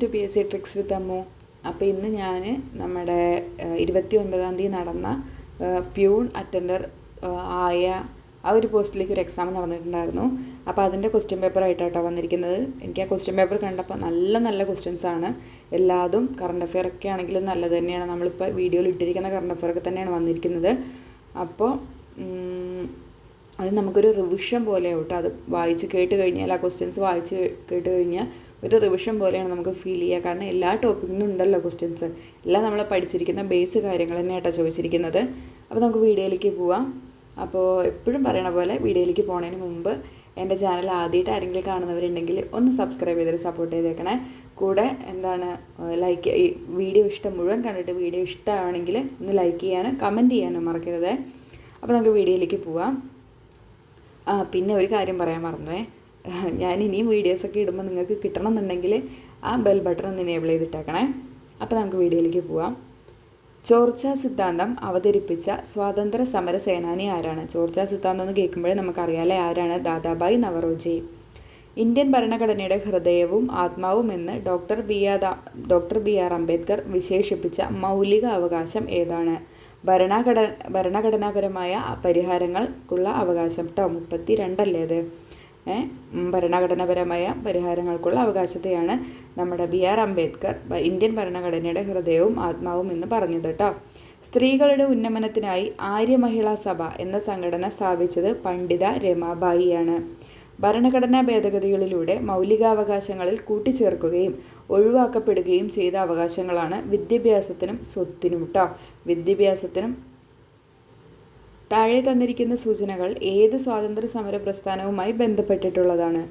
ഒരു P S C tricks with Ammu. അപ്പോൾ ഇന്ന് ഞാൻ നമ്മുടെ ഇരുപത്തി ഒൻപതാം തീയതി നടന്ന പ്യൂൺ അറ്റൻഡർ ആയ ആ ഒരു പോസ്റ്റിലേക്ക് ഒരു എക്സാം നടന്നിട്ടുണ്ടായിരുന്നു. അപ്പോൾ അതിന്റെ ക്വസ്റ്റ്യൻ പേപ്പർ ആയിട്ടാട്ടോ വന്നിരിക്കുന്നത്. എനിക്ക് ആ ക്വസ്റ്റ്യൻ പേപ്പർ കണ്ടപ്പോൾ നല്ല നല്ല ക്വസ്റ്റ്യൻസ് ആണ്. എല്ലാതും കറണ്ട് അഫെയർ ഒക്കെ ആണെങ്കിലും നല്ലത് തന്നെയാണ്. നമ്മളിപ്പോൾ വീഡിയോയിൽ ഇട്ടിരിക്കുന്ന കറണ്ട് അഫെയർ ഒക്കെ തന്നെയാണ് വന്നിരിക്കുന്നത്. അപ്പോൾ അത് നമുക്കൊരു റിവിഷൻ പോലെ കേട്ടോ അത് വായിച്ച് കേട്ട് കഴിഞ്ഞാൽ ആ ക്വസ്റ്റ്യൻസ് വായിച്ച് കേട്ട് കഴിഞ്ഞാൽ ഒരു റിവിഷൻ പോലെയാണ് നമുക്ക് ഫീൽ ചെയ്യുക. കാരണം എല്ലാ ടോപ്പിക്കിൽ നിന്നും ഉണ്ടല്ലോ ക്വസ്റ്റ്യൻസ് എല്ലാം നമ്മൾ പഠിച്ചിരിക്കുന്ന ബേസ് കാര്യങ്ങൾ തന്നെയാട്ടോ ചോദിച്ചിരിക്കുന്നത്. അപ്പോൾ നമുക്ക് വീഡിയോയിലേക്ക് പോവാം. അപ്പോൾ എപ്പോഴും പറയണ പോലെ വീഡിയോയിലേക്ക് പോണതിന് മുമ്പ് എന്റെ ചാനൽ ആദ്യമായിട്ട് ആരെങ്കിലും കാണുന്നവരുണ്ടെങ്കിൽ ഒന്ന് സബ്സ്ക്രൈബ് ചെയ്തിട്ട് സപ്പോർട്ട് ചെയ്തേക്കണേ. കൂടെ എന്താണ് ലൈക്ക് ഈ വീഡിയോ ഇഷ്ടം മുഴുവൻ കണ്ടിട്ട് വീഡിയോ ഇഷ്ടമാണെങ്കിൽ ഒന്ന് ലൈക്ക് ചെയ്യാനും കമന്റ് ചെയ്യാനും മറക്കരുത്. അപ്പോൾ നമുക്ക് വീഡിയോയിലേക്ക് പോവാം. ആ പിന്നെ ഒരു കാര്യം പറയാൻ മറന്നുവേ. ഞാൻ ഇനിയും വീഡിയോസൊക്കെ ഇടുമ്പോൾ നിങ്ങൾക്ക് കിട്ടണം എന്നുണ്ടെങ്കിൽ ആ ബെൽ ബട്ടൺ ഒന്ന് എനേബിൾ ചെയ്തിട്ടേക്കണേ. അപ്പോൾ നമുക്ക് വീഡിയോയിലേക്ക് പോവാം. ചോർച്ച സിദ്ധാന്തം അവതരിപ്പിച്ച സ്വാതന്ത്ര്യ സമര സേനാനി ആരാണ്? ചോർച്ച സിദ്ധാന്തം എന്ന് കേൾക്കുമ്പോഴേ നമുക്കറിയാലേ ആരാണ്? ദാദാബായ് നവറോജി. ഇന്ത്യൻ ഭരണഘടനയുടെ ഹൃദയവും ആത്മാവും എന്ന് doctor B R doctor B R Ambedkar വിശേഷിപ്പിച്ച മൗലിക അവകാശം ഏതാണ്? ഭരണഘടന ഭരണഘടനാപരമായ പരിഹാരങ്ങൾക്കുള്ള അവകാശം. കേട്ടോ മുപ്പത്തി രണ്ടല്ലേ അത്? ഭരണഘടനാപരമായ പരിഹാരങ്ങൾക്കുള്ള അവകാശത്തെയാണ് നമ്മുടെ ബി ആർ അംബേദ്കർ ഇന്ത്യൻ ഭരണഘടനയുടെ ഹൃദയവും ആത്മാവും എന്ന് പറഞ്ഞത് കേട്ടോ സ്ത്രീകളുടെ ഉന്നമനത്തിനായി ആര്യ മഹിളാ സഭ എന്ന സംഘടന സ്ഥാപിച്ചത് പണ്ഡിത രമാബായിയാണ്. ഭരണഘടനാ ഭേദഗതികളിലൂടെ മൗലികാവകാശങ്ങളിൽ കൂട്ടിച്ചേർക്കുകയും ഒഴിവാക്കപ്പെടുകയും ചെയ്ത അവകാശങ്ങളാണ് വിദ്യാഭ്യാസത്തിനും സ്വത്തിനും കേട്ടോ വിദ്യാഭ്യാസത്തിനും താഴെ തന്നിരിക്കുന്ന സൂചനകൾ ഏത് സ്വാതന്ത്ര്യ സമര പ്രസ്ഥാനവുമായി ബന്ധപ്പെട്ടിട്ടുള്ളതാണ്.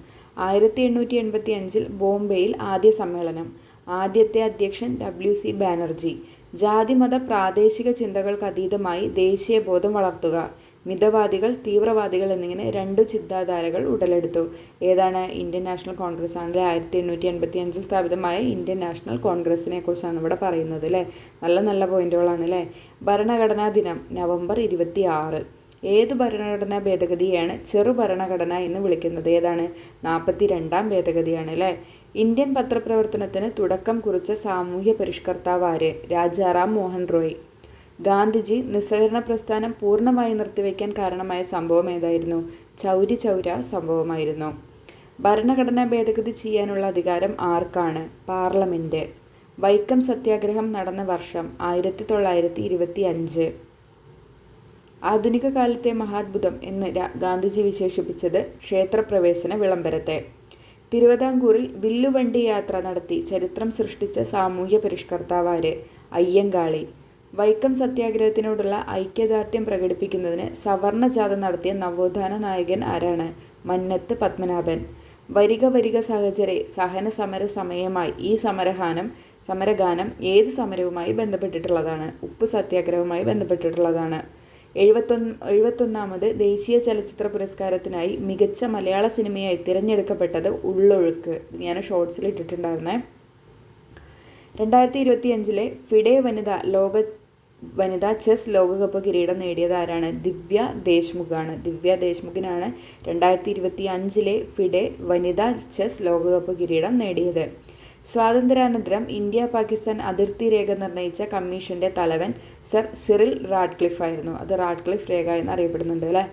ആയിരത്തി എണ്ണൂറ്റി എൺപത്തി അഞ്ചിൽ ബോംബെയിൽ ആദ്യ സമ്മേളനം. ആദ്യത്തെ അധ്യക്ഷൻ ഡബ്ല്യു സി ബാനർജി. ജാതിമത പ്രാദേശിക ചിന്തകൾക്ക് അതീതമായി ദേശീയബോധം വളർത്തുക. മിതവാദികൾ തീവ്രവാദികൾ എന്നിങ്ങനെ രണ്ടു ചിന്താധാരകൾ ഉടലെടുത്തു. ഏതാണ്? ഇന്ത്യൻ നാഷണൽ കോൺഗ്രസ് ആണല്ലേ? ആയിരത്തി എണ്ണൂറ്റി എൺപത്തി അഞ്ചിൽ സ്ഥാപിതമായ ഇന്ത്യൻ നാഷണൽ കോൺഗ്രസിനെ കുറിച്ചാണ് ഇവിടെ പറയുന്നത് അല്ലേ? നല്ല നല്ല പോയിന്റുകളാണ് അല്ലേ ഭരണഘടനാ ദിനം നവംബർ ഇരുപത്തി ആറ് ഏത് ഭരണഘടനാ ഭേദഗതിയാണ് ചെറു ഭരണഘടന എന്ന് വിളിക്കുന്നത്? ഏതാണ്? നാൽപ്പത്തി രണ്ടാം ഭേദഗതിയാണ് അല്ലേ? ഇന്ത്യൻ പത്രപ്രവർത്തനത്തിന് തുടക്കം കുറിച്ച സാമൂഹ്യ പരിഷ്കർത്താവ് ആര്? രാജാറാം മോഹൻ റോയ്. ഗാന്ധിജി നിസ്സഹകരണ പ്രസ്ഥാനം പൂർണമായി നിർത്തിവെക്കാൻ കാരണമായ സംഭവം ഏതായിരുന്നു? ചൗരി ചൗര സംഭവമായിരുന്നു. ഭരണഘടനാ ഭേദഗതി ചെയ്യാനുള്ള അധികാരം ആർക്കാണ്? പാർലമെന്റ് വൈക്കം സത്യാഗ്രഹം നടന്ന വർഷം ആയിരത്തി തൊള്ളായിരത്തി ഇരുപത്തി അഞ്ച് ആധുനിക കാലത്തെ മഹാത്ഭുതം എന്ന് ഗാന്ധിജി വിശേഷിപ്പിച്ചത് ക്ഷേത്രപ്രവേശന വിളംബരത്തെ. തിരുവിതാംകൂറിൽ വില്ലുവണ്ടി യാത്ര നടത്തി ചരിത്രം സൃഷ്ടിച്ച സാമൂഹ്യ പരിഷ്കർത്താവാര് അയ്യങ്കാളി. വൈക്കം സത്യാഗ്രഹത്തിനോടുള്ള ഐക്യദാർഢ്യം പ്രകടിപ്പിക്കുന്നതിന് സവർണ ജാഥ നടത്തിയ നവോത്ഥാന നായകൻ ആരാണ്? മന്നത്ത് പത്മനാഭൻ. വരിക വരിക സഹചരെ സഹന സമര സമയമായി ഈ സമരഹാനം സമരഗാനം ഏത് സമരവുമായി ബന്ധപ്പെട്ടിട്ടുള്ളതാണ്? ഉപ്പ് സത്യാഗ്രഹവുമായി ബന്ധപ്പെട്ടിട്ടുള്ളതാണ്. എഴുപത്തൊന്ന് എഴുപത്തൊന്നാമത് ദേശീയ ചലച്ചിത്ര പുരസ്കാരത്തിനായി മികച്ച മലയാള സിനിമയായി തിരഞ്ഞെടുക്കപ്പെട്ടത് ഉള്ളൊഴുക്ക്. ഞാൻ ഷോർട്സിൽ ഇട്ടിട്ടുണ്ടായിരുന്നേ. രണ്ടായിരത്തി ഇരുപത്തിയഞ്ചിലെ ഫിഡേ വനിത ലോക വനിതാ ചെസ് ലോകകപ്പ് കിരീടം നേടിയത് ആരാണ്? ദിവ്യ ദേശ്മുഖാണ്. ദിവ്യ ദേശ്മുഖിനാണ് രണ്ടായിരത്തി ഇരുപത്തി അഞ്ചിലെ ഫിഡെ വനിതാ ചെസ് ലോകകപ്പ് കിരീടം നേടിയത്. സ്വാതന്ത്ര്യാനന്തരം ഇന്ത്യ പാകിസ്ഥാൻ അതിർത്തി രേഖ നിർണയിച്ച കമ്മീഷന്റെ തലവൻ സർ സിറിൽ റാഡ്ക്ലിഫ് ആയിരുന്നു. അത് റാഡ്ക്ലിഫ് രേഖ എന്നറിയപ്പെടുന്നുണ്ട് അല്ലേ?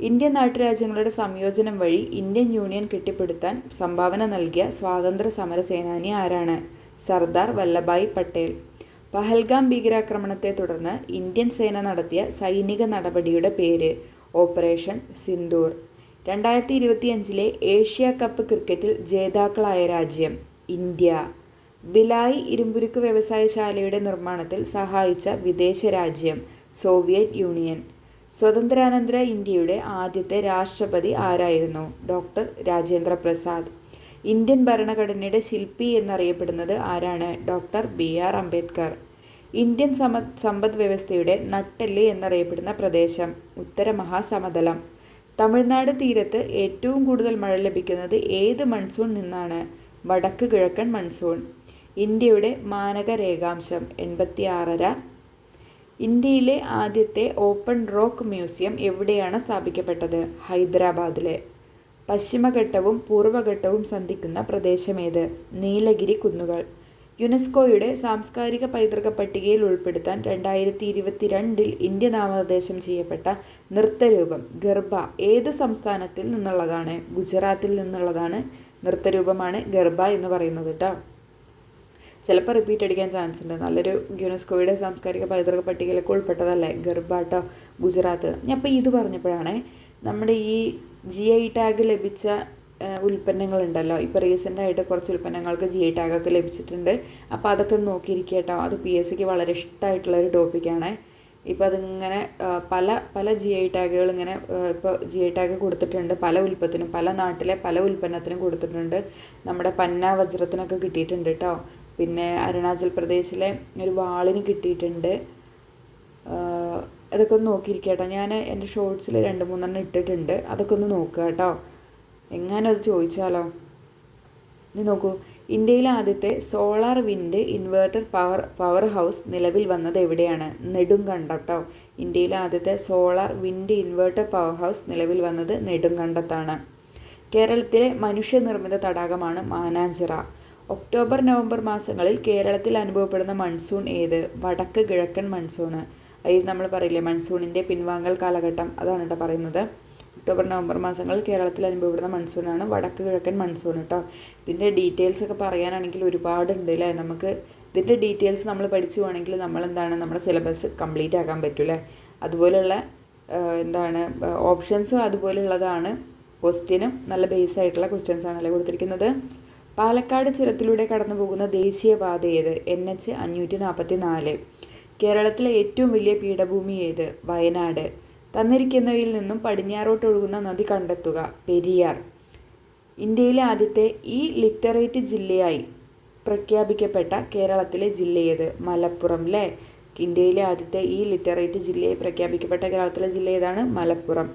ഇന്ത്യൻ നാട്ടുരാജ്യങ്ങളുടെ സംയോജനം വഴി ഇന്ത്യൻ യൂണിയൻ കെട്ടിപ്പടുത്താൻ സംഭാവന നൽകിയ സ്വാതന്ത്ര്യ സമര സേനാനി ആരാണ്? സർദാർ വല്ലഭായ് പട്ടേൽ. പഹൽഗാം ഭീകരാക്രമണത്തെ തുടർന്ന് ഇന്ത്യൻ സേന നടത്തിയ സൈനിക നടപടിയുടെ പേര് ഓപ്പറേഷൻ സിന്ദൂർ. രണ്ടായിരത്തി ഇരുപത്തിയഞ്ചിലെ ഏഷ്യ കപ്പ് ക്രിക്കറ്റിൽ ജേതാക്കളായ രാജ്യം ഇന്ത്യ. ബിലായി ഇരുമ്പുരുക്ക് വ്യവസായശാലയുടെ നിർമ്മാണത്തിൽ സഹായിച്ച വിദേശ രാജ്യം സോവിയറ്റ് യൂണിയൻ. സ്വതന്ത്രാനന്തര ഇന്ത്യയുടെ ആദ്യത്തെ രാഷ്ട്രപതി ആരായിരുന്നു? ഡോക്ടർ രാജേന്ദ്ര പ്രസാദ്. ഇന്ത്യൻ ഭരണഘടനയുടെ ശില്പി എന്നറിയപ്പെടുന്നത് ആരാണ്? Doctor B R Ambedkar. Indian സമ സമ്പദ് വ്യവസ്ഥയുടെ നട്ടെല്ല് എന്നറിയപ്പെടുന്ന പ്രദേശം. ഉത്തര മഹാസമതലം. തമിഴ്നാട് തീരത്ത് ഏറ്റവും കൂടുതൽ മഴ ലഭിക്കുന്നത് ഏത് മൺസൂൺ നിന്നാണ്? വടക്ക് കിഴക്കൻ മൺസൂൺ. ഇന്ത്യയുടെ മാനക രേഖാംശം എൺപത്തി ആറര ഇന്ത്യയിലെ ആദ്യത്തെ ഓപ്പൺ റോക്ക് മ്യൂസിയം എവിടെയാണ് സ്ഥാപിക്കപ്പെട്ടത്? ഹൈദരാബാദിലെ. പശ്ചിമഘട്ടവും പൂർവഘട്ടവും സന്ധിക്കുന്ന പ്രദേശമേത് നീലഗിരി കുന്നുകൾ. യുനെസ്കോയുടെ സാംസ്കാരിക പൈതൃക പട്ടികയിൽ ഉൾപ്പെടുത്താൻ രണ്ടായിരത്തി ഇരുപത്തിരണ്ടിൽ ഇന്ത്യ നാമനിർദ്ദേശം ചെയ്യപ്പെട്ട നൃത്തരൂപം ഗർഭ ഏത് സംസ്ഥാനത്തിൽ നിന്നുള്ളതാണ്? ഗുജറാത്തിൽ നിന്നുള്ളതാണ് നൃത്തരൂപമാണ് ഗർഭ എന്ന് പറയുന്നത് കേട്ടോ. ചിലപ്പോൾ റിപ്പീറ്റ് അടിക്കാൻ ചാൻസ് ഉണ്ട്. നല്ലൊരു യുനെസ്കോയുടെ സാംസ്കാരിക പൈതൃക പട്ടികയിലൊക്കെ ഉൾപ്പെട്ടതല്ലേ? ഗർഭ കേട്ടോ ഗുജറാത്ത്. ഞാൻ ഇപ്പോൾ ഇത് പറഞ്ഞപ്പോഴാണേ നമ്മുടെ ഈ ജി ഐ ടാഗ് ലഭിച്ച ഉൽപ്പന്നങ്ങളുണ്ടല്ലോ. ഇപ്പോൾ റീസെന്റായിട്ട് കുറച്ച് ഉൽപ്പന്നങ്ങൾക്ക് ജി ഐ ടാഗൊക്കെ ലഭിച്ചിട്ടുണ്ട്. അപ്പോൾ അതൊക്കെ നോക്കിയിരിക്കുക കേട്ടോ അത് പി എസ് സിക്ക് വളരെ ഇഷ്ടമായിട്ടുള്ള ഒരു ടോപ്പിക്കാണ്. ഇപ്പോൾ അതിങ്ങനെ പല പല ജി ഐ ടാഗുകൾ ഇങ്ങനെ ഇപ്പോൾ ജി ഐ ടാഗ് കൊടുത്തിട്ടുണ്ട്. പല ഉൽപ്പത്തിനും പല നാട്ടിലെ പല ഉൽപ്പന്നത്തിനും കൊടുത്തിട്ടുണ്ട്. നമ്മുടെ പന്ന വജ്രത്തിനൊക്കെ കിട്ടിയിട്ടുണ്ട് കേട്ടോ പിന്നെ അരുണാചൽ പ്രദേശിലെ ഒരു വാളിന് കിട്ടിയിട്ടുണ്ട്. അതൊക്കെ ഒന്ന് നോക്കിയിരിക്കുക കേട്ടോ ഞാൻ എന്റെ ഷോർട്സിൽ രണ്ട് മൂന്നെണ്ണം ഇട്ടിട്ടുണ്ട്. അതൊക്കെ ഒന്ന് നോക്കുക കേട്ടോ എങ്ങാനും അത് ചോദിച്ചാലോ? ഇനി നോക്കൂ. ഇന്ത്യയിലെ ആദ്യത്തെ solar wind inverter power power house നിലവിൽ വന്നത് എവിടെയാണ്? നെടുങ്കണ്ടട്ടോ ഇന്ത്യയിലെ ആദ്യത്തെ solar wind inverter power house നിലവിൽ വന്നത് നെടുങ്കണ്ടത്താണ്. കേരളത്തിലെ മനുഷ്യനിർമ്മിത തടാകമാണ് മാനാഞ്ചിറ. ഒക്ടോബർ നവംബർ മാസങ്ങളിൽ കേരളത്തിൽ അനുഭവപ്പെടുന്ന മൺസൂൺ ഏത്? വടക്ക് കിഴക്കൻ മൺസൂണ്. അതിൽ നമ്മൾ പറയില്ലേ മൺസൂണിന്റെ പിൻവാങ്ങൽ കാലഘട്ടം. അതാണ് കേട്ടോ പറയുന്നത്. ഒക്ടോബർ നവംബർ മാസങ്ങളിൽ കേരളത്തിൽ അനുഭവപ്പെടുന്ന മൺസൂണാണ് വടക്ക് കിഴക്കൻ മൺസൂൺ കേട്ടോ ഇതിന്റെ ഡീറ്റെയിൽസ് ഒക്കെ പറയാനാണെങ്കിൽ ഒരുപാടുണ്ട് അല്ലേ നമുക്ക് ഇതിന്റെ ഡീറ്റെയിൽസ് നമ്മൾ പഠിച്ചു പോകണമെങ്കിൽ നമ്മളെന്താണ്? നമ്മുടെ സിലബസ് കംപ്ലീറ്റ് ആക്കാൻ പറ്റൂലേ അതുപോലെയുള്ള എന്താണ് ഓപ്ഷൻസും അതുപോലെയുള്ളതാണ്. ക്വസ്റ്റ്യനും നല്ല ബേസ് ആയിട്ടുള്ള ക്വസ്റ്റ്യൻസ് ആണല്ലേ കൊടുത്തിരിക്കുന്നത്. പാലക്കാട് ചുരത്തിലൂടെ കടന്നു പോകുന്ന ദേശീയപാത ഏത്? എൻ എച്ച് അഞ്ഞൂറ്റി നാൽപ്പത്തി നാല് കേരളത്തിലെ ഏറ്റവും വലിയ പീഠഭൂമി ഏത്? വയനാട്. തന്നിരിക്കുന്നവയിൽ നിന്നും പടിഞ്ഞാറോട്ട് ഒഴുകുന്ന നദി കണ്ടെത്തുക. പെരിയാർ. ഇന്ത്യയിലെ ആദ്യത്തെ ഇ ലിറ്ററേറ്റ് ജില്ലയായി പ്രഖ്യാപിക്കപ്പെട്ട കേരളത്തിലെ ജില്ലയേത്? മലപ്പുറം അല്ലേ ഇന്ത്യയിലെ ആദ്യത്തെ ഈ ലിറ്ററേറ്റ് ജില്ലയായി പ്രഖ്യാപിക്കപ്പെട്ട കേരളത്തിലെ ജില്ല ഏതാണ് മലപ്പുറം.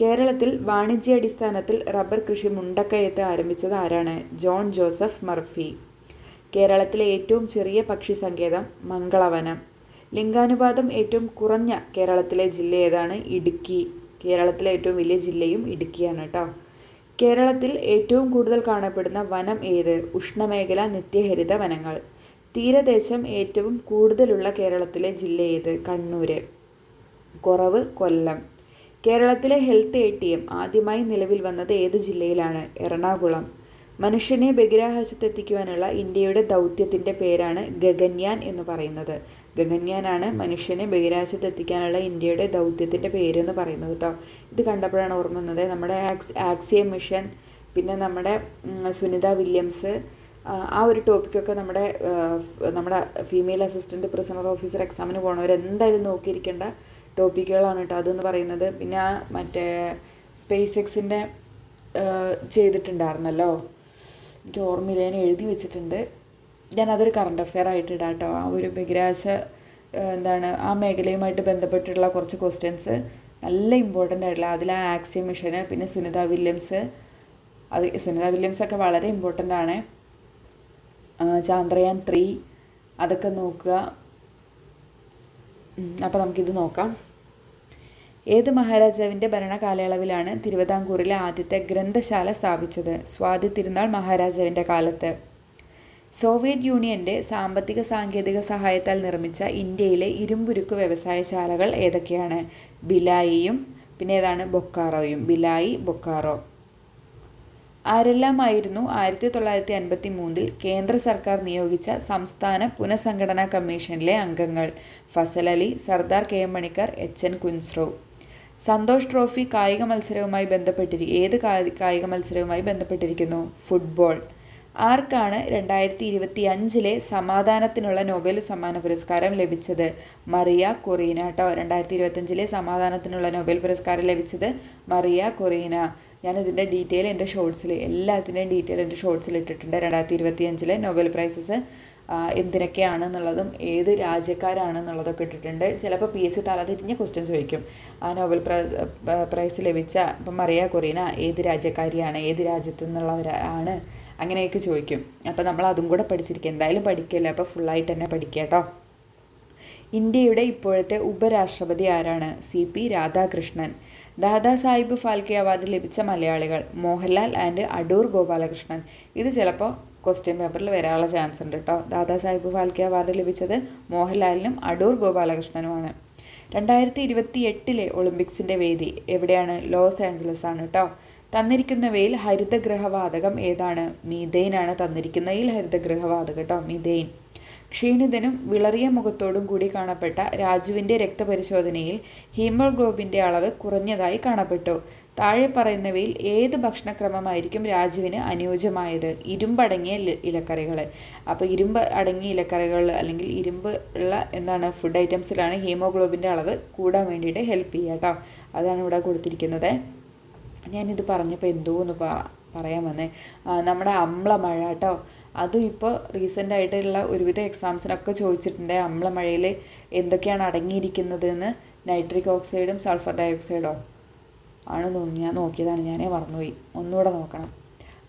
കേരളത്തിൽ വാണിജ്യ അടിസ്ഥാനത്തിൽ റബ്ബർ കൃഷി മുണ്ടക്കയത്ത് ആരംഭിച്ചത് ആരാണ്? John Joseph Murphy. കേരളത്തിലെ ഏറ്റവും ചെറിയ പക്ഷി സങ്കേതം മംഗളവനം. ലിംഗാനുപാതം ഏറ്റവും കുറഞ്ഞ കേരളത്തിലെ ജില്ല ഏതാണ്? ഇടുക്കി. കേരളത്തിലെ ഏറ്റവും വലിയ ജില്ലയും ഇടുക്കിയാണ് കേട്ടോ കേരളത്തിൽ ഏറ്റവും കൂടുതൽ കാണപ്പെടുന്ന വനം ഏത്? ഉഷ്ണമേഖല നിത്യഹരിത വനങ്ങൾ. തീരദേശം ഏറ്റവും കൂടുതലുള്ള കേരളത്തിലെ ജില്ല ഏത്? കണ്ണൂർ കുറവ് കൊല്ലം. കേരളത്തിലെ ഹെൽത്ത് എ ടി എം ആദ്യമായി നിലവിൽ വന്നത് ഏത് ജില്ലയിലാണ്? എറണാകുളം. മനുഷ്യനെ ബഹിരാകാശത്തെത്തിക്കുവാനുള്ള ഇന്ത്യയുടെ ദൗത്യത്തിന്റെ പേരാണ് ഗഗൻയാൻ എന്ന് പറയുന്നത്. ഗഗൻയാനാണ് മനുഷ്യനെ ബഹിരാശത്തെത്തിക്കാനുള്ള ഇന്ത്യയുടെ ദൗത്യത്തിന്റെ പേരെന്ന് പറയുന്നത് കേട്ടോ ഇത് കണ്ടപ്പോഴാണ് ഓർമ്മ വന്നത്. നമ്മുടെ ആക്സ് ആക്സിയ മിഷൻ പിന്നെ നമ്മുടെ സുനിത വില്യംസ് ആ ഒരു ടോപ്പിക്കൊക്കെ നമ്മുടെ നമ്മുടെ ഫീമെയിൽ അസിസ്റ്റന്റ് പ്രിസണർ ഓഫീസർ എക്സാമിന് പോകണവർ എന്തായാലും നോക്കിയിരിക്കേണ്ട ടോപ്പിക്കുകളാണ് കേട്ടോ അതെന്ന് പറയുന്നത്. പിന്നെ ആ മറ്റേ സ്പേസ് എക്സിന്റെ ചെയ്തിട്ടുണ്ടായിരുന്നല്ലോ. എനിക്ക് ഓർമ്മയില്ല. ഞാൻ എഴുതി വെച്ചിട്ടുണ്ട്. ഞാൻ അതൊരു കറണ്ട് അഫെയർ ആയിട്ട് ഇടാം കേട്ടോ ആ ഒരു ബഹിരാശ എന്താണ് ആ മേഖലയുമായിട്ട് ബന്ധപ്പെട്ടിട്ടുള്ള കുറച്ച് ക്വസ്റ്റ്യൻസ് നല്ല ഇമ്പോർട്ടന്റ് ആയിട്ടുള്ള അതിൽ ആ ആക്സിയ മിഷന് പിന്നെ സുനിത വില്യംസ് അത് സുനിത വില്യംസ് ഒക്കെ വളരെ ഇമ്പോർട്ടന്റ് ആണ്. ചാന്ദ്രയാൻ ത്രീ അതൊക്കെ നോക്കുക. അപ്പോൾ നമുക്കിത് നോക്കാം. ഏത് മഹാരാജാവിന്റെ ഭരണകാലയളവിലാണ് തിരുവിതാംകൂറിലെ ആദ്യത്തെ ഗ്രന്ഥശാല സ്ഥാപിച്ചത്? സ്വാതി തിരുനാൾ മഹാരാജാവിന്റെ കാലത്ത്. സോവിയറ്റ് യൂണിയന്റെ സാമ്പത്തിക സാങ്കേതിക സഹായത്താൽ നിർമ്മിച്ച ഇന്ത്യയിലെ ഇരുമ്പുരുക്ക് വ്യവസായശാലകൾ ഏതൊക്കെയാണ്? ബിലായിയും പിന്നെ ഏതാണ് ബൊക്കാറോയും. ബിലായി ബൊക്കാറോ. ആരെല്ലാമായിരുന്നു ആയിരത്തി തൊള്ളായിരത്തി അൻപത്തി മൂന്നിൽ കേന്ദ്ര സർക്കാർ നിയോഗിച്ച സംസ്ഥാന പുനഃസംഘടനാ കമ്മീഷനിലെ അംഗങ്ങൾ? Fazal Ali Sardar K M Panikkar H N Kunzru. Santosh trophy കായിക മത്സരവുമായി ബന്ധപ്പെട്ടിരി ഏത് കായിക മത്സരവുമായി ബന്ധപ്പെട്ടിരിക്കുന്നു? ഫുട്ബോൾ. ആർക്കാണ് രണ്ടായിരത്തി ഇരുപത്തി അഞ്ചിലെ സമാധാനത്തിനുള്ള നോബൽ സമ്മാന പുരസ്കാരം ലഭിച്ചത്? മറിയ കൊറീന കേട്ടോ രണ്ടായിരത്തി ഇരുപത്തഞ്ചിലെ സമാധാനത്തിനുള്ള നോബൽ പുരസ്കാരം ലഭിച്ചത് മറിയ കൊറീന. ഞാനിതിന്റെ ഡീറ്റെയിൽ എന്റെ ഷോർട്സിൽ എല്ലാത്തിന്റെയും ഡീറ്റെയിൽ എന്റെ ഷോർട്സിൽ ഇട്ടിട്ടുണ്ട്. രണ്ടായിരത്തി ഇരുപത്തി അഞ്ചിലെ നോബൽ പ്രൈസസ് എന്തിനൊക്കെയാണെന്നുള്ളതും ഏത് രാജ്യക്കാരാണെന്നുള്ളതൊക്കെ ഇട്ടിട്ടുണ്ട്. ചിലപ്പോൾ പി എസ് സി തലതിരിഞ്ഞ ക്വസ്റ്റ്യൻസ് ചോദിക്കും. ആ നോബൽ പ്രൈസ് ലഭിച്ച ഇപ്പം മറിയ കൊറീന ഏത് രാജ്യക്കാരിയാണ് ഏത് രാജ്യത്തു നിന്നുള്ളവരാണ് അങ്ങനെയൊക്കെ ചോദിക്കും. അപ്പോൾ നമ്മൾ അതും കൂടെ പഠിച്ചിരിക്കുക എന്തായാലും പഠിക്കില്ല? അപ്പോൾ ഫുള്ളായിട്ട് തന്നെ പഠിക്കുക കേട്ടോ. ഇന്ത്യയുടെ ഇപ്പോഴത്തെ ഉപരാഷ്ട്രപതി ആരാണ്? C P Radhakrishnan. Dada Saheb Phalke award ലഭിച്ച മലയാളികൾ മോഹൻലാൽ ആൻഡ് അടൂർ ഗോപാലകൃഷ്ണൻ. ഇത് ചിലപ്പോൾ ക്വസ്റ്റ്യൻ പേപ്പറിൽ വരാനുള്ള ചാൻസ് ഉണ്ട് കേട്ടോ. ദാദാ സാഹിബ് ഫാൽക്കെ അവാർഡ് ലഭിച്ചത് മോഹൻലാലിനും അടൂർ ഗോപാലകൃഷ്ണനുമാണ്. രണ്ടായിരത്തി ഇരുപത്തി എട്ടിലെ ഒളിമ്പിക്സിന്റെ വേദി എവിടെയാണ്? ലോസ് ആഞ്ചലസ് ആണ് കേട്ടോ. തന്നിരിക്കുന്നവയിൽ ഹരിതഗ്രഹവാതകം ഏതാണ്? മീതെയിനാണ് തന്നിരിക്കുന്നതിൽ ഹരിതഗ്രഹവാതകം കേട്ടോ മീതെയിൻ ക്ഷീണിതനും വിളറിയ മുഖത്തോടും കൂടി കാണപ്പെട്ട രാജുവിന്റെ രക്തപരിശോധനയിൽ ഹീമോഗ്ലോബിന്റെ അളവ് കുറഞ്ഞതായി കാണപ്പെട്ടു. താഴെ പറയുന്നവയിൽ ഏത് ഭക്ഷണക്രമമായിരിക്കും രാജുവിന് അനുയോജ്യമായത്? ഇരുമ്പടങ്ങിയ ഇലക്കറികൾ അപ്പോൾ ഇരുമ്പ് അടങ്ങിയ ഇലക്കറികൾ അല്ലെങ്കിൽ ഇരുമ്പ് ഉള്ള എന്താണ് ഫുഡ് ഐറ്റംസിലാണ് ഹീമോഗ്ലോബിന്റെ അളവ് കൂടാൻ വേണ്ടിയിട്ട് ഹെൽപ്പ് ചെയ്യുക കേട്ടോ. അതാണ് ഇവിടെ കൊടുത്തിരിക്കുന്നത്. ഞാനിത് പറഞ്ഞപ്പോൾ എന്തോ ഒന്ന് പറയാൻ വന്നേ. നമ്മുടെ അമ്ലമഴ കേട്ടോ. അതും ഇപ്പോൾ റീസെന്റ് ആയിട്ടുള്ള ഒരുവിധ എക്സാംസിനൊക്കെ ചോദിച്ചിട്ടുണ്ട്. അമ്ലമഴയിൽ എന്തൊക്കെയാണ് അടങ്ങിയിരിക്കുന്നത് എന്ന് നൈട്രിക് ഓക്സൈഡും സൾഫർ ഡയോക്സൈഡോ ആണ് ഞാൻ നോക്കിയതാണ്. ഞാനേ മറന്നുപോയി. ഒന്നുകൂടെ നോക്കണം.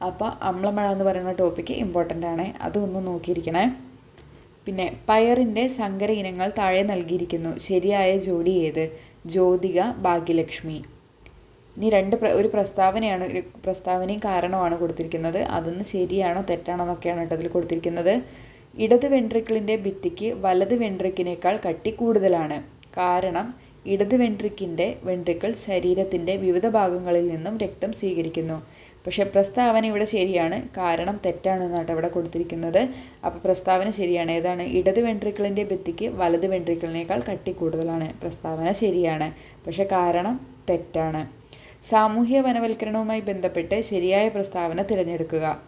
അപ്പോൾ അമ്ലമഴ എന്ന് പറയുന്ന ടോപ്പിക്ക് ഇമ്പോർട്ടന്റ് ആണ്. അതൊന്നും നോക്കിയിരിക്കണേ. പിന്നെ പയറിന്റെ സങ്കര ഇനങ്ങൾ താഴെ നൽകിയിരിക്കുന്നു. ശരിയായ ജോഡി ഏത്? ജ്യോതിക ഭാഗ്യലക്ഷ്മി. ഇനി രണ്ട് ഒരു പ്രസ്താവനയാണ് പ്രസ്താവനയും കാരണമാണ് കൊടുത്തിരിക്കുന്നത്. അതൊന്ന് ശരിയാണോ തെറ്റാണോ എന്നൊക്കെയാണ് കേട്ടോ അതിൽ കൊടുത്തിരിക്കുന്നത്. ഇടത് വെൻട്രിക്കിളിന്റെ ഭിത്തിക്ക് വലത് വെൻട്രിക്കിനേക്കാൾ കട്ടി കൂടുതലാണ്. കാരണം ഇടത് വെൻട്രിക്കിന്റെ വെൻട്രിക്കിൾ ശരീരത്തിന്റെ വിവിധ ഭാഗങ്ങളിൽ നിന്നും രക്തം സ്വീകരിക്കുന്നു. പക്ഷെ പ്രസ്താവന ഇവിടെ ശരിയാണ് കാരണം തെറ്റാണെന്നാണ് ഇവിടെ കൊടുത്തിരിക്കുന്നത്. അപ്പോൾ പ്രസ്താവന ശരിയാണ്. ഏതാണ്? ഇടത് വെൻട്രിക്കിളിന്റെ ഭിത്തിക്ക് വലത് വെൻട്രിക്കിളിനേക്കാൾ കട്ടി കൂടുതലാണ്. പ്രസ്താവന ശരിയാണ്. പക്ഷെ കാരണം തെറ്റാണ്. സാമൂഹ്യ വനവൽക്കരണവുമായി ബന്ധപ്പെട്ട് ശരിയായ പ്രസ്താവന തിരഞ്ഞെടുക്കുക.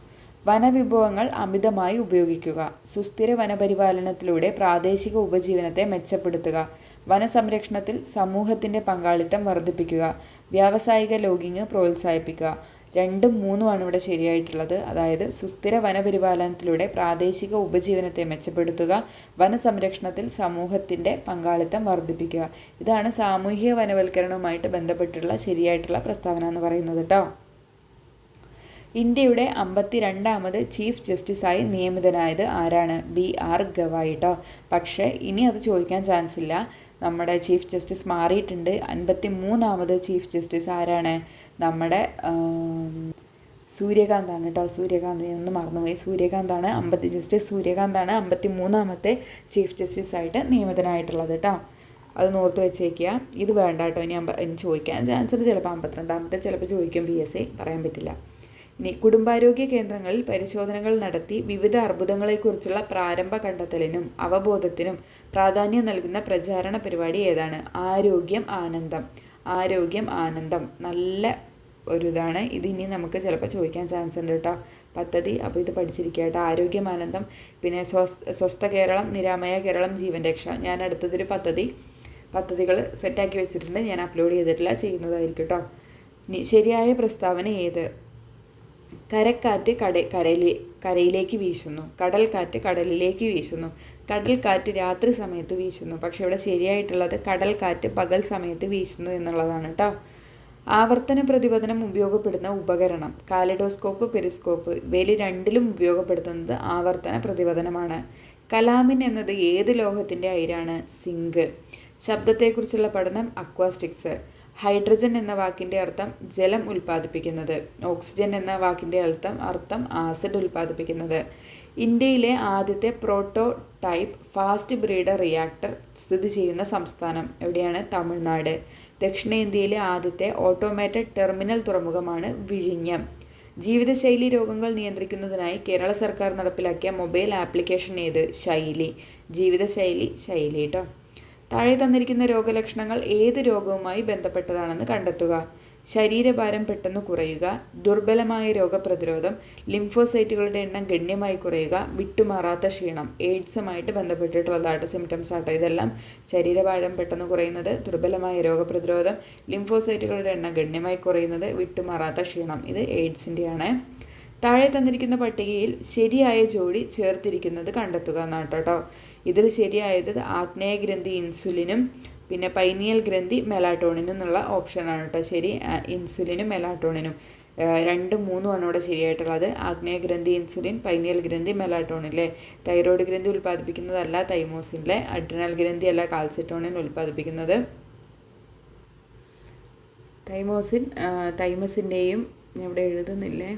വനവിഭവങ്ങൾ അമിതമായി ഉപയോഗിക്കുക. സുസ്ഥിര വനപരിപാലനത്തിലൂടെ പ്രാദേശിക ഉപജീവനത്തെ മെച്ചപ്പെടുത്തുക. വനസംരക്ഷണത്തിൽ സമൂഹത്തിന്റെ പങ്കാളിത്തം വർദ്ധിപ്പിക്കുക. വ്യാവസായിക ലോഗിങ് പ്രോത്സാഹിപ്പിക്കുക. രണ്ടും മൂന്നുമാണ് ഇവിടെ ശരിയായിട്ടുള്ളത്. അതായത് സുസ്ഥിര വനപരിപാലനത്തിലൂടെ പ്രാദേശിക ഉപജീവനത്തെ മെച്ചപ്പെടുത്തുക വനസംരക്ഷണത്തിൽ സമൂഹത്തിന്റെ പങ്കാളിത്തം വർദ്ധിപ്പിക്കുക. ഇതാണ് സാമൂഹിക വനവൽക്കരണവുമായിട്ട് ബന്ധപ്പെട്ടുള്ള ശരിയായിട്ടുള്ള പ്രസ്താവന എന്ന് പറയുന്നത് കേട്ടോ ഇന്ത്യയുടെ അമ്പത്തി രണ്ടാമത് ചീഫ് ജസ്റ്റിസായി നിയമിതനായത് ആരാണ്? ബി ആർ ഗവായിട്ടോ പക്ഷേ ഇനി അത് ചോദിക്കാൻ ചാൻസ് ഇല്ല. നമ്മുടെ ചീഫ് ജസ്റ്റിസ് മാറിയിട്ടുണ്ട്. അൻപത്തി മൂന്നാമത് ചീഫ് ജസ്റ്റിസ് ആരാണ്? നമ്മുടെ സൂര്യകാന്താണ് കേട്ടോ. സൂര്യകാന്ത് ഒന്ന് മറന്നുപോയി. സൂര്യകാന്താണ് അമ്പത്തി ജസ്റ്റിസ്. സൂര്യകാന്താണ് അമ്പത്തി മൂന്നാമത്തെ ചീഫ് ജസ്റ്റിസ് ആയിട്ട് നിയമിതനായിട്ടുള്ളത് കേട്ടോ. അത് നോർത്ത് വെച്ചേക്കുക ഇത് വേണ്ട കേട്ടോ. ഇനി ഇനി ചോദിക്കാൻ ചാൻസ് ചിലപ്പോൾ അമ്പത്തിരണ്ടാമത്തെ ചിലപ്പോൾ ചോദിക്കും പി എസ് സി പറയാൻ പറ്റില്ല. ഇനി കുടുംബാരോഗ്യ കേന്ദ്രങ്ങളിൽ പരിശോധനകൾ നടത്തി വിവിധ അർബുദങ്ങളെക്കുറിച്ചുള്ള പ്രാരംഭ കണ്ടെത്തലിനും അവബോധത്തിനും പ്രാധാന്യം നൽകുന്ന പ്രചാരണ പരിപാടി ഏതാണ്? ആരോഗ്യം ആനന്ദം. ആരോഗ്യം ആനന്ദം. നല്ല ഒരു ഇതാണ് ഇത് ഇനി നമുക്ക് ചിലപ്പോൾ ചോദിക്കാൻ ചാൻസ് ഉണ്ട് കേട്ടോ. പദ്ധതി. അപ്പോൾ ഇത് പഠിച്ചിരിക്കുക കേട്ടോ. ആരോഗ്യം ആനന്ദം. പിന്നെ സ്വസ്ഥ കേരളം നിരാമയ കേരളം ജീവൻ രക്ഷ. ഞാൻ അടുത്തതൊരു പദ്ധതി പദ്ധതികൾ സെറ്റാക്കി വെച്ചിട്ടുണ്ട്. ഞാൻ അപ്ലോഡ് ചെയ്തിട്ടില്ല. ചെയ്യുന്നതായിരിക്കും കേട്ടോ. ശരിയായ പ്രസ്താവന ഏത്? കരക്കാറ്റ് കട കരയിലെ കരയിലേക്ക് വീശുന്നു. കടൽക്കാറ്റ് കടലിലേക്ക് വീശുന്നു. കടൽക്കാറ്റ് രാത്രി സമയത്ത് വീശുന്നു. പക്ഷെ ഇവിടെ ശരിയായിട്ടുള്ളത് കടൽക്കാറ്റ് പകൽ സമയത്ത് വീശുന്നു എന്നുള്ളതാണ് കേട്ടോ ആവർത്തന പ്രതിപദനം ഉപയോഗപ്പെടുന്ന ഉപകരണം. കാലിഡോസ്കോപ്പ് പെരിസ്കോപ്പ് ഇവയിൽ രണ്ടിലും ഉപയോഗപ്പെടുത്തുന്നത് ആവർത്തന പ്രതിപദനമാണ്. കലാമിൻ എന്നത് ഏത് ലോഹത്തിന്റെ അയിരാണ്? സിങ്ക്. ശബ്ദത്തെക്കുറിച്ചുള്ള പഠനം അക്വാസ്റ്റിക്സ്. ഹൈഡ്രജൻ എന്ന വാക്കിന്റെ അർത്ഥം ജലം ഉൽപ്പാദിപ്പിക്കുന്നത്. ഓക്സിജൻ എന്ന വാക്കിന്റെ അർത്ഥം അർത്ഥം ആസിഡ് ഉൽപ്പാദിപ്പിക്കുന്നത്. ഇന്ത്യയിലെ ആദ്യത്തെ prototype fast breeder reactor സ്ഥിതി ചെയ്യുന്ന സംസ്ഥാനം എവിടെയാണ്? തമിഴ്നാട്. ദക്ഷിണേന്ത്യയിലെ ആദ്യത്തെ ഓട്ടോമേറ്റഡ് ടെർമിനൽ തുറമുഖമാണ് വിഴിഞ്ഞം. ജീവിതശൈലി രോഗങ്ങൾ നിയന്ത്രിക്കുന്നതിനായി കേരള സർക്കാർ നടപ്പിലാക്കിയ മൊബൈൽ ആപ്ലിക്കേഷൻ ഏത്? ശൈലി. ജീവിതശൈലി ശൈലി കേട്ടോ താഴെ തന്നിരിക്കുന്ന രോഗലക്ഷണങ്ങൾ ഏത് രോഗവുമായി ബന്ധപ്പെട്ടതാണെന്ന് കണ്ടെത്തുക. ശരീരഭാരം പെട്ടെന്ന് കുറയുക ദുർബലമായ രോഗപ്രതിരോധം ലിംഫോസൈറ്റുകളുടെ എണ്ണം ഗണ്യമായി കുറയുക വിട്ടുമാറാത്ത ക്ഷീണം എയ്ഡ്സുമായിട്ട് ബന്ധപ്പെട്ടിട്ടുള്ളതായിട്ട് സിംറ്റംസ് ആട്ടോ ഇതെല്ലാം. ശരീരഭാരം പെട്ടെന്ന് കുറയുന്നത് ദുർബലമായ രോഗപ്രതിരോധം ലിംഫോസൈറ്റുകളുടെ എണ്ണം ഗണ്യമായി കുറയുന്നത് വിട്ടുമാറാത്ത ക്ഷീണം ഇത് എയ്ഡ്സിന്റെയാണ് താഴെ തന്നിരിക്കുന്ന പട്ടികയിൽ ശരിയായ ജോഡി ചേർത്തിരിക്കുന്നത് കണ്ടെത്തുക എന്നാട്ടോ ഇതിൽ ശരിയായത് ആഗ്നേയ ഗ്രന്ഥി ഇൻസുലിനും പിന്നെ പൈനിയൽ ഗ്രന്ഥി മെലാട്ടോണിനും എന്നുള്ള ഓപ്ഷനാണ് കേട്ടോ. ശരി ഇൻസുലിനും മെലാട്ടോണിനും. രണ്ടും മൂന്നുമാണ് ഇവിടെ ശരിയായിട്ടുള്ളത്. ആഗ്നേയ ഗ്രന്ഥി ഇൻസുലിൻ പൈനിയൽ ഗ്രന്ഥി മെലാട്ടോണിലെ തൈറോയ്ഡ് ഗ്രന്ഥി ഉൽപ്പാദിപ്പിക്കുന്നതല്ല തൈമോസിനിലെ അഡ്രിനൽ ഗ്രന്ഥി അല്ല കാൽസിറ്റോണിൻ ഉൽപ്പാദിപ്പിക്കുന്നത്. തൈമോസിൻ തൈമസിന്റെയും ഇവിടെ എഴുതുന്നില്ലേ?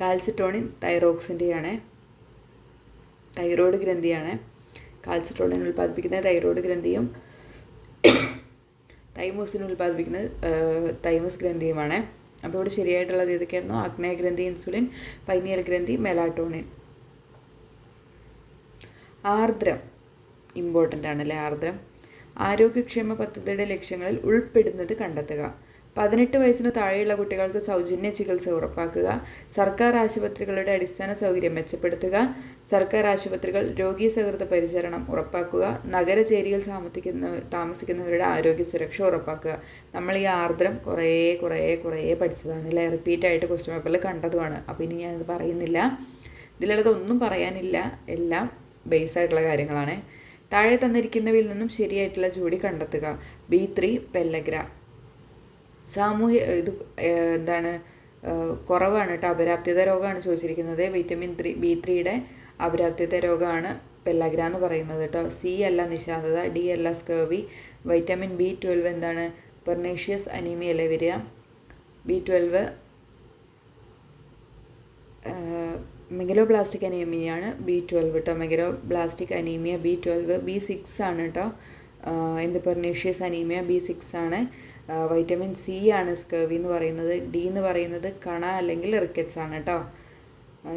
കാൽസിറ്റോണിൻ തൈറോക്സിന്റെയാണ് തൈറോയ്ഡ് ഗ്രന്ഥിയാണ്. കാൽസിറ്റോണിൻ ഉൽപ്പാദിപ്പിക്കുന്ന തൈറോയ്ഡ് ഗ്രന്ഥിയും തൈമോസിൻ ഉൽപ്പാദിപ്പിക്കുന്ന തൈമോസ് ഗ്രന്ഥിയുമാണ്. അപ്പോൾ ഇവിടെ ശരിയായിട്ടുള്ളത് ഏതൊക്കെയായിരുന്നു? ആഗ്നേയ ഗ്രന്ഥി ഇൻസുലിൻ പൈനിയൽ ഗ്രന്ഥി മെലാട്ടോണിൻ. ആർദ്രം ഇമ്പോർട്ടന്റ് ആണല്ലേ ആർദ്രം? ആരോഗ്യക്ഷേമ പദ്ധതിയുടെ ലക്ഷ്യങ്ങളിൽ ഉൾപ്പെടുന്നത് കണ്ടെത്തുക. പതിനെട്ട് വയസ്സിന് താഴെയുള്ള കുട്ടികൾക്ക് സൗജന്യ ചികിത്സ ഉറപ്പാക്കുക. സർക്കാർ ആശുപത്രികളുടെ അടിസ്ഥാന സൗകര്യം മെച്ചപ്പെടുത്തുക. സർക്കാർ ആശുപത്രികൾ രോഗീ സൗഹൃദ പരിചരണം ഉറപ്പാക്കുക. നഗരചേരിയിൽ താമസിക്കുന്ന താമസിക്കുന്നവരുടെ ആരോഗ്യ സുരക്ഷ ഉറപ്പാക്കുക. നമ്മൾ ഈ ആർദ്രം കുറേ കുറേ കുറേ പഠിച്ചതാണ് അല്ലേ? റിപ്പീറ്റായിട്ട് ക്വസ്റ്റ്യൻ പേപ്പറിൽ കണ്ടതുമാണ്. അപ്പോൾ ഇനി ഞാനത് പറയുന്നില്ല. ഇതിലുള്ളത് ഒന്നും പറയാനില്ല. എല്ലാം ബേസ് ആയിട്ടുള്ള കാര്യങ്ങളാണ്. താഴെ തന്നിരിക്കുന്നവയിൽ നിന്നും ശരിയായിട്ടുള്ള ജോഡി കണ്ടെത്തുക. ബി ത്രീ പെല്ലഗ്ര സാമൂഹ്യ ഇത് എന്താണ് കുറവാണ് കേട്ടോ. അപരാപ്തിത രോഗമാണ് ചോദിച്ചിരിക്കുന്നത്. വിറ്റമിൻ ത്രീ ബി ത്രീയുടെ അപരാപ്തിത രോഗമാണ് പെല്ലഗ്ര എന്ന് പറയുന്നത് കേട്ടോ. സി അല്ല നിശാന്തത ഡി അല്ല സ്കേവി വൈറ്റമിൻ ബി ട്വൽവ് എന്താണ്? പെർനേഷ്യസ് അനീമിയ അല്ലേ വരിക? ബി ട്വൽവ് മെഗലോ മെഗലോബ്ലാസ്റ്റിക് അനീമിയാണ് ബി ട്വൽവ് കേട്ടോ. Megalo plastic anaemia B twelve B six ആണ് കേട്ടോ. എന്ത് പെർനേഷ്യസ് അനീമിയ ബി സിക്സ് ആണ്. വൈറ്റമിൻ സി ആണ് സ്കേവി എന്ന് പറയുന്നത് ഡി എന്ന് പറയുന്നത് കണ അല്ലെങ്കിൽ റിക്കറ്റ്സ് ആണ് കേട്ടോ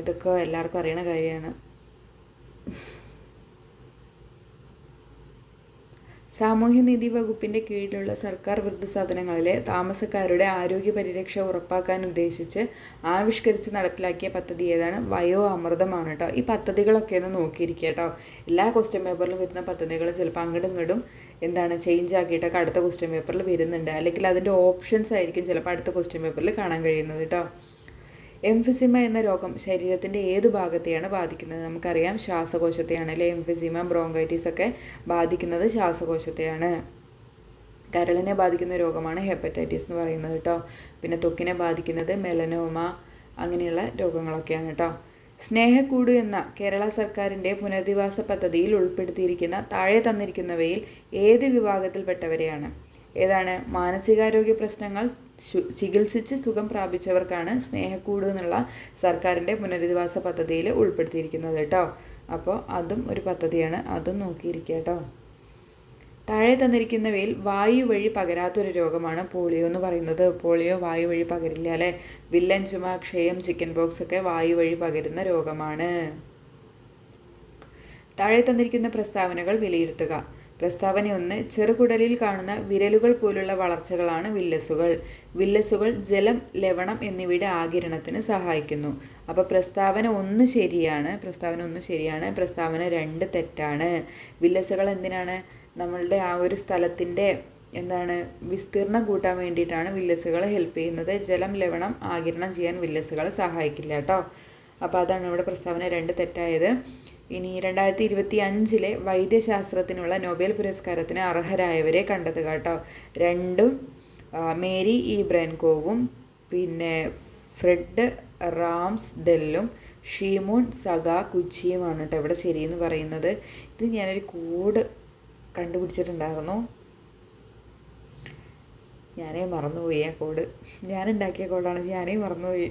ഇതൊക്കെ എല്ലാവർക്കും അറിയണ കാര്യമാണ്. സാമൂഹ്യനീതി വകുപ്പിന്റെ കീഴിലുള്ള സർക്കാർ വൃദ്ധസാധനങ്ങളിലെ താമസക്കാരുടെ ആരോഗ്യ പരിരക്ഷ ഉറപ്പാക്കാൻ ഉദ്ദേശിച്ച് ആവിഷ്കരിച്ച് നടപ്പിലാക്കിയ പദ്ധതി ഏതാണ്? വയോ അമൃതമാണ് കേട്ടോ ഈ പദ്ധതികളൊക്കെ ഒന്ന് നോക്കിയിരിക്കുക കേട്ടോ എല്ലാ ക്വസ്റ്റ്യൻ പേപ്പറിലും വരുന്ന പദ്ധതികൾ ചിലപ്പോൾ അങ്ങോട്ടും ഇങ്ങോട്ടും എന്താണ് ചേഞ്ച് ആക്കിയിട്ടൊക്കെ അടുത്ത ക്വസ്റ്റ്യൻ പേപ്പറിൽ വരുന്നുണ്ട്. അല്ലെങ്കിൽ അതിന്റെ ഓപ്ഷൻസ് ആയിരിക്കും ചിലപ്പോൾ അടുത്ത ക്വസ്റ്റ്യൻ പേപ്പറിൽ കാണാൻ കഴിയുന്നത് കേട്ടോ എംഫിസിമ എന്ന രോഗം ശരീരത്തിന്റെ ഏത് ഭാഗത്തെയാണ് ബാധിക്കുന്നത്? നമുക്കറിയാം ശ്വാസകോശത്തെയാണ് അല്ലെ? എംഫിസിമ ബ്രോങ്കൈറ്റിസ് ഒക്കെ ബാധിക്കുന്നത് ശ്വാസകോശത്തെയാണ്. കരളിനെ ബാധിക്കുന്ന രോഗമാണ് ഹെപ്പറ്റൈറ്റിസ് എന്ന് പറയുന്നത് കേട്ടോ പിന്നെ തൊക്കിനെ ബാധിക്കുന്നത് മെലനോമ അങ്ങനെയുള്ള രോഗങ്ങളൊക്കെയാണ് കേട്ടോ സ്നേഹക്കൂട് എന്ന കേരള സർക്കാരിന്റെ പുനരധിവാസ പദ്ധതിയിൽ ഉൾപ്പെടുത്തിയിരിക്കുന്ന താഴെ തന്നിരിക്കുന്നവയിൽ ഏത് വിഭാഗത്തിൽപ്പെട്ടവരെയാണ്? ഏതാണ്? മാനസികാരോഗ്യ പ്രശ്നങ്ങൾ ചികിത്സിച്ച് സുഖം പ്രാപിച്ചവർക്കാണ് സ്നേഹക്കൂട് എന്നുള്ള സർക്കാരിന്റെ പുനരധിവാസ പദ്ധതിയിൽ ഉൾപ്പെടുത്തിയിരിക്കുന്നത് കേട്ടോ. അപ്പോൾ അതും ഒരു പദ്ധതിയാണ്. അതും നോക്കിയിരിക്കുക കേട്ടോ. താഴെ തന്നിരിക്കുന്നവയിൽ വായു വഴി പകരാത്തൊരു രോഗമാണ് പോളിയോ എന്ന് പറയുന്നത്. പോളിയോ വായു വഴി പകരില്ല അല്ലേ? വില്ലൻ ചുമ ക്ഷയം ചിക്കൻ ബോക്സ് ഒക്കെ വായു വഴി പകരുന്ന രോഗമാണ്. താഴെ തന്നിരിക്കുന്ന പ്രസ്താവനകൾ വിലയിരുത്തുക. പ്രസ്താവന ഒന്ന് ചെറുകുടലിൽ കാണുന്ന വിരലുകൾ പോലുള്ള വളർച്ചകളാണ് വില്ലസുകൾ. വില്ലസുകൾ ജലം ലവണം എന്നിവയുടെ ആകിരണത്തിന് സഹായിക്കുന്നു. അപ്പോൾ പ്രസ്താവന ഒന്ന് ശരിയാണ് പ്രസ്താവന ഒന്ന് ശരിയാണ് പ്രസ്താവന രണ്ട് തെറ്റാണ്. വില്ലസുകൾ എന്തിനാണ്? നമ്മളുടെ ആ ഒരു സ്ഥലത്തിന്റെ എന്താണ് വിസ്തീർണം കൂട്ടാൻ വേണ്ടിയിട്ടാണ് വില്ലസുകൾ ഹെൽപ്പ് ചെയ്യുന്നത്. ജലം ലവണം ആകിരണം ചെയ്യാൻ വില്ലസുകൾ സഹായിക്കില്ല കേട്ടോ. അപ്പോൾ അതാണ് ഇവിടെ പ്രസ്താവന രണ്ട് തെറ്റായത്. ഇനി രണ്ടായിരത്തി ഇരുപത്തി അഞ്ചിലെ വൈദ്യശാസ്ത്രത്തിനുള്ള നൊബേൽ പുരസ്കാരത്തിന് അർഹരായവരെ കണ്ടത് കേട്ടോ. രണ്ടും മേരി ഇ. ബ്രൻകോവും പിന്നെ ഫ്രെഡ് റാംസ് ഡെല്ലും ഷീമോൺ സഗ കുച്ചിയുമാണ് കേട്ടോ ഇവിടെ ശരിയെന്ന് പറയുന്നത്. ഇത് ഞാനൊരു കോഡ് കണ്ടുപിടിച്ചിട്ടുണ്ടായിരുന്നു. ഞാനേ മറന്നുപോയി ആ കോഡ് ഞാനുണ്ടാക്കിയ കോഡാണ് ഞാനേ മറന്നുപോയി.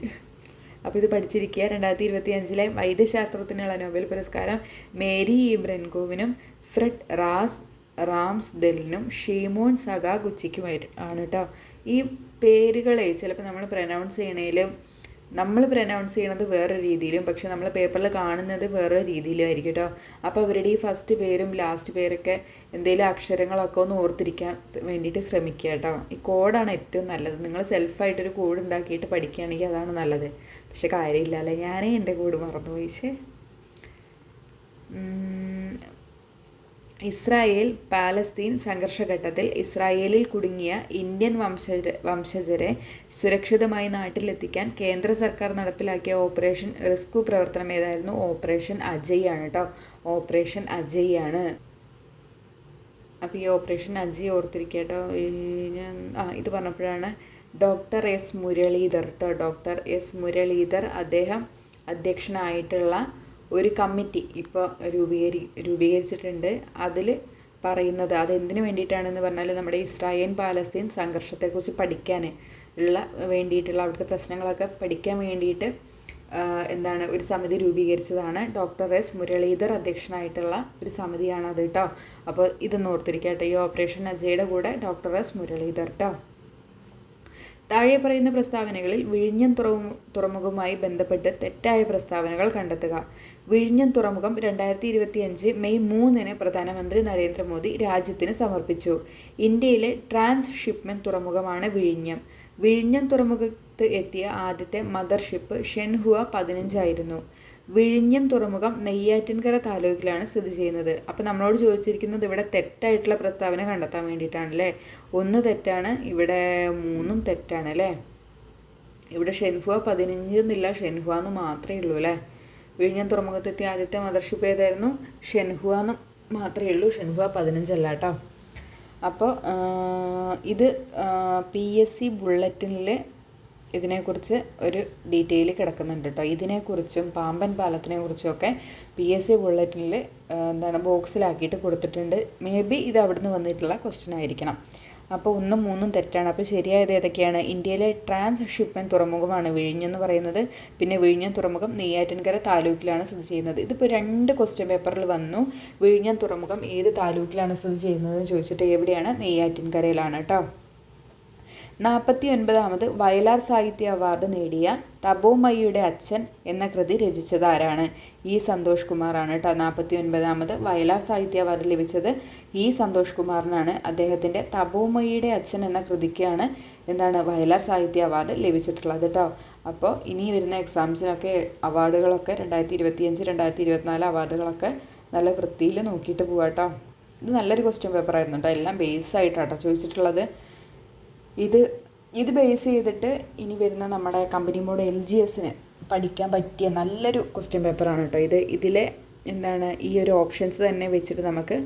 അപ്പോൾ ഇത് പഠിച്ചിരിക്കുക. രണ്ടായിരത്തി ഇരുപത്തി അഞ്ചിലെ വൈദ്യശാസ്ത്രത്തിനുള്ള നോബൽ പുരസ്കാരം മേരി ബ്രെൻകോവിനും ഫ്രെഡ് റാസ് റാംസ് ഡെല്ലിനും ഷീമോൺ സഗാ ഗുച്ചിക്കുമായിട്ട് ആണ് കേട്ടോ ഈ പേരുകളെ ചിലപ്പോൾ നമ്മൾ പ്രനൗൺസ് ചെയ്യണേലും നമ്മൾ പ്രനൗൺസ് ചെയ്യണത് വേറെ രീതിയിലും പക്ഷെ നമ്മൾ പേപ്പറിൽ കാണുന്നത് വേറെ രീതിയിലും ആയിരിക്കും കേട്ടോ അപ്പോൾ അവരുടെ ഈ ഫസ്റ്റ് പേരും ലാസ്റ്റ് പേരൊക്കെ എന്തെങ്കിലും അക്ഷരങ്ങളൊക്കെ ഒന്ന് ഓർത്തിരിക്കാൻ വേണ്ടിയിട്ട് ശ്രമിക്കുക കേട്ടോ ഈ കോഡാണ് ഏറ്റവും നല്ലത്. നിങ്ങൾ സെൽഫായിട്ടൊരു കോഡ് ഉണ്ടാക്കിയിട്ട് പഠിക്കുകയാണെങ്കിൽ അതാണ് നല്ലത്. പക്ഷെ കാര്യമില്ല അല്ലേ ഞാനേ എന്റെ കോഡ് മറന്നുപോയി. ശേ ഇസ്രായേൽ പാലസ്തീൻ സംഘർഷഘട്ടത്തിൽ ഇസ്രായേലിൽ കുടുങ്ങിയ ഇന്ത്യൻ വംശജ വംശജരെ സുരക്ഷിതമായി നാട്ടിലെത്തിക്കാൻ കേന്ദ്ര സർക്കാർ നടപ്പിലാക്കിയ ഓപ്പറേഷൻ റെസ്ക്യൂ പ്രവർത്തനം ഏതായിരുന്നു? ഓപ്പറേഷൻ അജയ് ആണ് കേട്ടോ ഓപ്പറേഷൻ അജയ് ആണ്. അപ്പോൾ ഈ ഓപ്പറേഷൻ അജയ് ഓർത്തിരിക്കുക കേട്ടോ ഞാൻ ഇത് പറഞ്ഞപ്പോഴാണ് ഡോക്ടർ എസ് മുരളീധർ കേട്ടോ ഡോക്ടർ എസ് മുരളീധർ അദ്ദേഹം അധ്യക്ഷനായിട്ടുള്ള ഒരു കമ്മിറ്റി ഇപ്പോൾ രൂപീകരി രൂപീകരിച്ചിട്ടുണ്ട്. അതിൽ പറയുന്നത് അതെന്തിനു വേണ്ടിയിട്ടാണെന്ന് പറഞ്ഞാൽ നമ്മുടെ ഇസ്രായേൽ പാലസ്തീൻ സംഘർഷത്തെക്കുറിച്ച് പഠിക്കാൻ ഉള്ള വേണ്ടിയിട്ടുള്ള അവിടുത്തെ പ്രശ്നങ്ങളൊക്കെ പഠിക്കാൻ വേണ്ടിയിട്ട് എന്താണ് ഒരു സമിതി രൂപീകരിച്ചതാണ്. ഡോക്ടർ എസ് മുരളീധർ അധ്യക്ഷനായിട്ടുള്ള ഒരു സമിതിയാണ് അത് കേട്ടോ അപ്പോൾ ഇതൊന്ന് ഓർത്തിരിക്കട്ടെ. ഈ ഓപ്പറേഷൻ അജയുടെ കൂടെ ഡോക്ടർ എസ് മുരളീധർ കേട്ടോ താഴെ പറയുന്ന പ്രസ്താവനകളിൽ വിഴിഞ്ഞം തുറമു തുറമുഖവുമായി ബന്ധപ്പെട്ട് തെറ്റായ പ്രസ്താവനകൾ കണ്ടെത്തുക. വിഴിഞ്ഞം തുറമുഖം രണ്ടായിരത്തി ഇരുപത്തിയഞ്ച് മെയ് മൂന്നിന് പ്രധാനമന്ത്രി നരേന്ദ്രമോദി രാജ്യത്തിന് സമർപ്പിച്ചു. ഇന്ത്യയിലെ ട്രാൻസ് ഷിപ്മെന്റ് തുറമുഖമാണ് വിഴിഞ്ഞം. വിഴിഞ്ഞം തുറമുഖത്ത് എത്തിയ ആദ്യത്തെ മദർഷിപ്പ് ഷെൻഹുവ പതിനഞ്ചായിരുന്നു. വിഴിഞ്ഞം തുറമുഖം നെയ്യാറ്റിൻകര താലൂക്കിലാണ് സ്ഥിതി ചെയ്യുന്നത്. അപ്പോൾ നമ്മളോട് ചോദിച്ചിരിക്കുന്നത് ഇവിടെ തെറ്റായിട്ടുള്ള പ്രസ്താവന കണ്ടെത്താൻ വേണ്ടിയിട്ടാണ് അല്ലേ ഒന്ന് തെറ്റാണ് ഇവിടെ മൂന്നും തെറ്റാണ് അല്ലേ? ഇവിടെ ഷെൻഹുവ പതിനഞ്ച് എന്നില്ല ഷെൻഹുവ എന്ന് മാത്രമേ ഉള്ളൂ അല്ലേ? വിഴിഞ്ഞം തുറമുഖത്തെത്തിയ ആദ്യത്തെ മദർഷിപ്പ് ഏതായിരുന്നു? ഷെൻഹുവ എന്ന് മാത്രമേ ഉള്ളൂ ഷെൻഹുവ പതിനഞ്ചല്ല കേട്ടോ. അപ്പോൾ ഇത് പി എസ് സി ബുള്ളറ്റിനിൽ ഇതിനെക്കുറിച്ച് ഒരു ഡീറ്റെയിൽ കിടക്കുന്നുണ്ട് കേട്ടോ. ഇതിനെക്കുറിച്ചും പാമ്പൻ പാലത്തിനെ കുറിച്ചുമൊക്കെ പി എസ് സി ബുള്ളറ്റിനിൽ എന്താണ് ബോക്സിലാക്കിയിട്ട് കൊടുത്തിട്ടുണ്ട്. മേ ബി ഇത് അവിടുന്ന് വന്നിട്ടുള്ള ക്വസ്റ്റ്യൻ ആയിരിക്കണം. അപ്പോൾ ഒന്നും മൂന്നും തെറ്റാണ്. അപ്പോൾ ശരിയായത് ഏതൊക്കെയാണ്? ഇന്ത്യയിലെ ട്രാൻസ് ഷിപ്മെന്റ് തുറമുഖമാണ് വിഴിഞ്ഞെന്ന് പറയുന്നത്. പിന്നെ വിഴിഞ്ഞം തുറമുഖം നെയ്യാറ്റിൻകര താലൂക്കിലാണ് സ്ഥിതി ചെയ്യുന്നത്. ഇതിപ്പോൾ രണ്ട് ക്വസ്റ്റ്യൻ പേപ്പറിൽ വന്നു. വിഴിഞ്ഞം തുറമുഖം ഏത് താലൂക്കിലാണ് സ്ഥിതി ചെയ്യുന്നതെന്ന് ചോദിച്ചിട്ട് എവിടെയാണ്? നെയ്യാറ്റിൻകരയിലാണ് കേട്ടോ. നാൽപ്പത്തി ഒൻപതാമത് വയലാർ സാഹിത്യ അവാർഡ് നേടിയ തപോമയ്യയുടെ അച്ഛൻ എന്ന കൃതി രചിച്ചത് ആരാണ്? ഇ സന്തോഷ് കുമാറാണ് കേട്ടോ നാൽപ്പത്തി ഒൻപതാമത് വയലാർ സാഹിത്യ അവാർഡ് ലഭിച്ചത് ഇ സന്തോഷ് കുമാറിനാണ്. അദ്ദേഹത്തിന്റെ തപോമയ്യയുടെ അച്ഛൻ എന്ന കൃതിക്കാണ് എന്താണ് വയലാർ സാഹിത്യ അവാർഡ് ലഭിച്ചിട്ടുള്ളത് കേട്ടോ അപ്പോൾ ഇനി വരുന്ന എക്സാംസിനൊക്കെ അവാർഡുകളൊക്കെ രണ്ടായിരത്തി ഇരുപത്തിയഞ്ച് രണ്ടായിരത്തി ഇരുപത്തിനാല് അവാർഡുകളൊക്കെ നല്ല വൃത്തിയിൽ നോക്കിയിട്ട് പോവാട്ടോ ഇത് നല്ലൊരു ക്വസ്റ്റ്യൻ പേപ്പർ ആയിരുന്നു കേട്ടോ എല്ലാം ബേസ് ആയിട്ടാട്ടോ ചോദിച്ചിട്ടുള്ളത്. ഇത് ഇത് ബേസ് ചെയ്തിട്ട് ഇനി വരുന്ന നമ്മുടെ കമ്പനി മോഡ് എൽ ജി എസിന് പഠിക്കാൻ പറ്റിയ നല്ലൊരു ക്വസ്റ്റ്യൻ പേപ്പറാണ് കേട്ടോ ഇത്. ഇതിലെ എന്താണ് ഈ ഒരു ഓപ്ഷൻസ് തന്നെ വെച്ചിട്ട് നമുക്ക്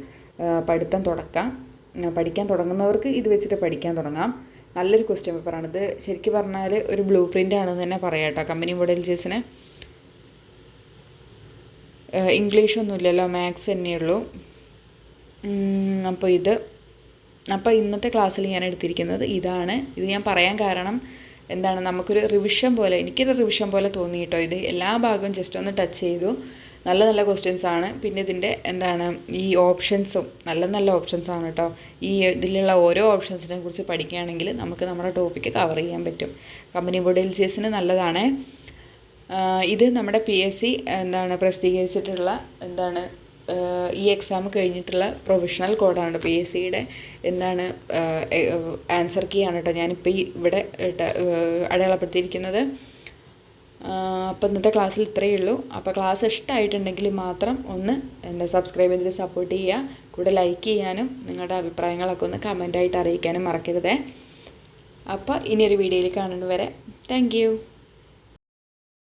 പഠിത്തം തുടക്കാം. പഠിക്കാൻ തുടങ്ങുന്നവർക്ക് ഇത് വെച്ചിട്ട് പഠിക്കാൻ തുടങ്ങാം. നല്ലൊരു ക്വസ്റ്റ്യൻ പേപ്പറാണ് ഇത്. ശരിക്കും പറഞ്ഞാൽ ഒരു ബ്ലൂ പ്രിന്റ് ആണെന്ന് തന്നെ പറയാം കേട്ടോ കമ്പനി മോഡ് എൽ ജി എസിന് ഇംഗ്ലീഷൊന്നുമില്ലല്ലോ മാത്സ് തന്നെയുള്ളൂ. അപ്പോൾ ഇത് അപ്പോൾ ഇന്നത്തെ ക്ലാസ്സിൽ ഞാൻ എടുത്തിരിക്കുന്നത് ഇതാണ്. ഇത് ഞാൻ പറയാൻ കാരണം എന്താണ് നമുക്കൊരു റിവിഷൻ പോലെ എനിക്കൊരു റിവിഷൻ പോലെ തോന്നി കേട്ടോ ഇത്. എല്ലാ ഭാഗവും ജസ്റ്റ് ഒന്ന് ടച്ച് ചെയ്തു. നല്ല നല്ല ക്വസ്റ്റ്യൻസ് ആണ്. പിന്നെ ഇതിന്റെ എന്താണ് ഈ ഓപ്ഷൻസും നല്ല നല്ല ഓപ്ഷൻസ് ആണ് കേട്ടോ. ഈ ഇതിലുള്ള ഓരോ ഓപ്ഷൻസിനെ കുറിച്ച് പഠിക്കുകയാണെങ്കിൽ നമുക്ക് നമ്മുടെ ടോപ്പിക്ക് കവർ ചെയ്യാൻ പറ്റും. കമ്പനി ബോർഡ് എൽ നല്ലതാണ്. ഇത് നമ്മുടെ പി എസ് സി എന്താണ് പ്രസിദ്ധീകരിച്ചിട്ടുള്ള എന്താണ് ഈ എക്സാം കഴിഞ്ഞിട്ടുള്ള പ്രൊഫഷണൽ കോഡാണ് പി എസ് സിയുടെ എന്താണ് ആൻസർ കീ ആണ് കേട്ടോ ഞാനിപ്പോൾ ഈ ഇവിടെ അടയാളപ്പെടുത്തിയിരിക്കുന്നത്. അപ്പോൾ ഇന്നത്തെ ക്ലാസ്സിൽ ഇത്രയേ ഉള്ളൂ. അപ്പോൾ ക്ലാസ് ഇഷ്ടമായിട്ടുണ്ടെങ്കിൽ മാത്രം ഒന്ന് എന്താ സബ്സ്ക്രൈബ് ചെയ്ത് സപ്പോർട്ട് ചെയ്യുക. കൂടെ ലൈക്ക് ചെയ്യാനും നിങ്ങളുടെ അഭിപ്രായങ്ങളൊക്കെ ഒന്ന് കമന്റായിട്ട് അറിയിക്കാനും മറക്കരുതേ. അപ്പോൾ ഇനിയൊരു വീഡിയോയിൽ കാണുന്നവരെ താങ്ക്